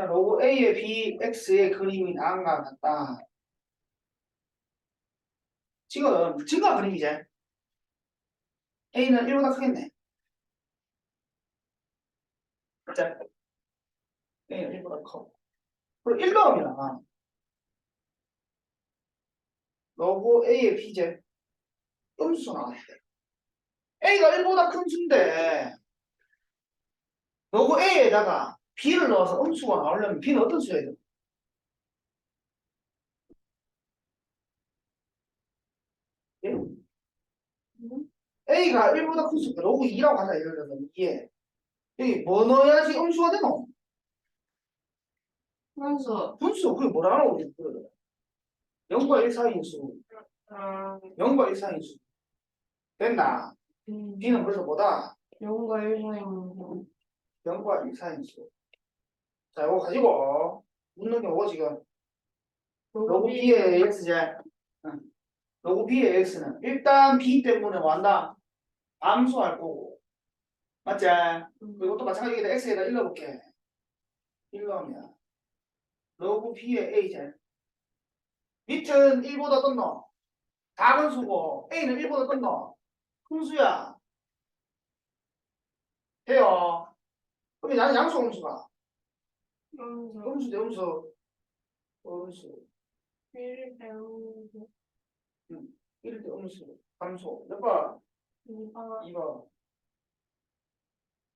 자, 로고 A의 B, X의 그림이 나은가 같다. 지금, 지금 그림이지? A는 1보다 크겠네. 자, A는 1보다 커. 그리고 1더음이라. 로고 A의 B제. 음수 나왔대. A가 1보다 큰 수인데, 로고 A에다가 B를 넣어서 음수가 나오려면 B는 어떤 수여야 돼? 예? A가 1보다 큰 수, 로고 2라고 하자, 예를 들어서 2에. 여기 뭐 넣어야지 음수가 되노? 분수. 분수, 그게 뭐라고 우리 그래. 0과 1 사이인 수, 아, 0과 1 사이인 수. 됐나? 음. B는 그래서 뭐다? 영과 일사입니다. 0과 1 사이인 수. 자, 이거 가지고 묻는 게 뭐고 지금? 로고 B의 X제. 응. 로고 B의 X는 일단 B 때문에 뭐 한다? 암수할 거고. 맞지? 그리고 또 마찬가지로 X에다 일러볼게. 일러면 로고 B의 A제. 밑은 1보다 떴노. 작은 수고 A는 1보다 떴노. 큰 수야. 돼요. 그럼 나는 양수 음수가. 분수. 음수 대 음수. 음수. 일 배우고 1대 음수. 함수. 몇 번? 이가 2번.